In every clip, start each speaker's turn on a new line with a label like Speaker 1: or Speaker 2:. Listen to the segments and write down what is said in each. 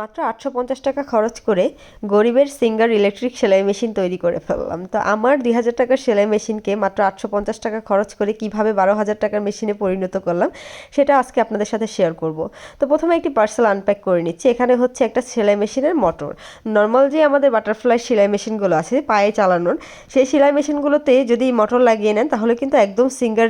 Speaker 1: মাত্র আটশো পঞ্চাশ টাকা খরচ করে গরিবের সিঙ্গার ইলেকট্রিক সেলাই মেশিন তৈরি করে ফেললাম। তো আমার দুই হাজার টাকার সেলাই মেশিনকে মাত্র আটশো পঞ্চাশ টাকা খরচ করে কীভাবে বারো হাজার টাকার মেশিনে পরিণত করলাম, সেটা আজকে আপনাদের সাথে শেয়ার করব। তো প্রথমে একটি পার্সেল আনপ্যাক করে নিচ্ছি। এখানে হচ্ছে একটা সেলাই মেশিনের মোটর নর্মাল যে আমাদের বাটারফ্লাই সেলাই মেশিনগুলো আছে, পায়ে চালানোর, সেই সেলাই মেশিনগুলোতে যদি মোটর লাগিয়ে নেন, তাহলে কিন্তু একদম সিঙ্গার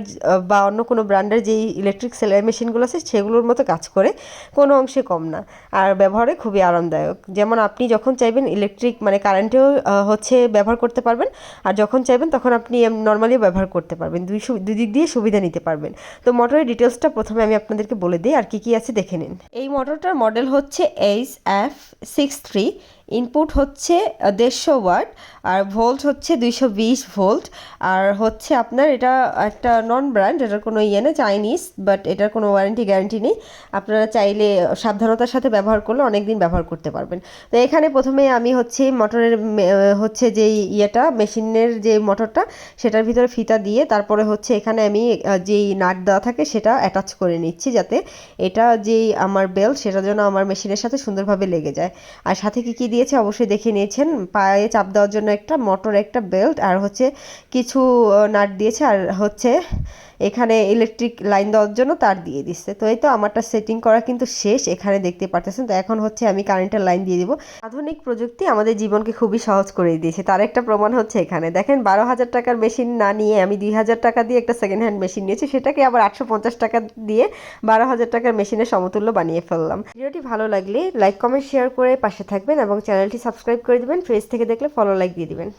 Speaker 1: বা অন্য কোনো ব্র্যান্ডের যেই ইলেকট্রিক সেলাই মেশিনগুলো আছে, সেগুলোর মতো কাজ করে কোনো অংশে কম না। আর ব্যবহারে খুবই আরামদায়ক। যেমন আপনি যখন চাইবেন ইলেকট্রিক মানে কারেন্টেও হচ্ছে ব্যবহার করতে পারবেন, আর যখন চাইবেন তখন আপনি নর্মালি ব্যবহার করতে পারবেন। দুই দুই দিক দিয়ে সুবিধা নিতে পারবেন। তো মোটরের ডিটেলসটা প্রথমে আমি আপনাদেরকে বলে দিই, আর কি কি আছে দেখে নিন। এই মোটরটার মডেল হচ্ছে H F six three input হচ্ছে দেড়শো ওয়াট, আর ভোল্ট হচ্ছে দুইশো বিশ ভোল্ট আর হচ্ছে আপনার এটা একটা নন ব্র্যান্ড এটার কোনো ইয়ে নেই চাইনিজ বাট এটার কোনো ওয়ারেন্টি গ্যারান্টি নেই। আপনারা চাইলে সাবধানতার সাথে ব্যবহার করলে অনেক দিন ব্যবহার করতে পারবেন। তো এখানে প্রথমে আমি হচ্ছে মোটরের হচ্ছে যেই ইয়েটা মেশিনের যে মোটরটা সেটার ভিতরে ফিতা দিয়ে তারপরে হচ্ছে এখানে আমি যেই নাট দেওয়া থাকে সেটা অ্যাটাচ করে নিচ্ছি যাতে এটা যেই আমার বেল্ট সেটা যেন আমার মেশিনের সাথে সুন্দরভাবে লেগে যায়। আর সাথে কী কী কি দিয়েছে, অবশ্যই দেখে নিয়েছেন। পায়ে চাপ দেওয়ার জন্য একটা, মোটর একটা বেল্ট, আর হচ্ছে কিছু নাট দিয়েছে, আর হচ্ছে এখানে ইলেকট্রিক লাইন দেওয়ার জন্য তার দিয়ে দিচ্ছে। তো এই তো আমারটা সেটিং করা কিন্তু শেষ, এখানে দেখতে পারতেছেন। তো এখন হচ্ছে আমি কারেন্টের লাইন দিয়ে দিব। আধুনিক প্রযুক্তি আমাদের জীবনকে খুবই সহজ করে দিয়েছে। তার একটা প্রমাণ হচ্ছে এখানে। দেখেন বারো হাজার টাকার মেশিন না নিয়ে আমি দুই হাজার টাকা দিয়ে একটা সেকেন্ড হ্যান্ড মেশিন নিয়েছি। সেটাকে আবার আটশো পঞ্চাশ টাকা দিয়ে বারো হাজার টাকার মেশিনের সমতুল্য বানিয়ে ফেললাম। ভিডিওটি ভালো লাগলে লাইক কমেন্ট শেয়ার করে পাশে থাকবেন এবং চ্যানেলটি সাবস্ক্রাইব করে দিবেন। ফেস থেকে দেখলে ফলো লাইক দিয়ে দিবেন।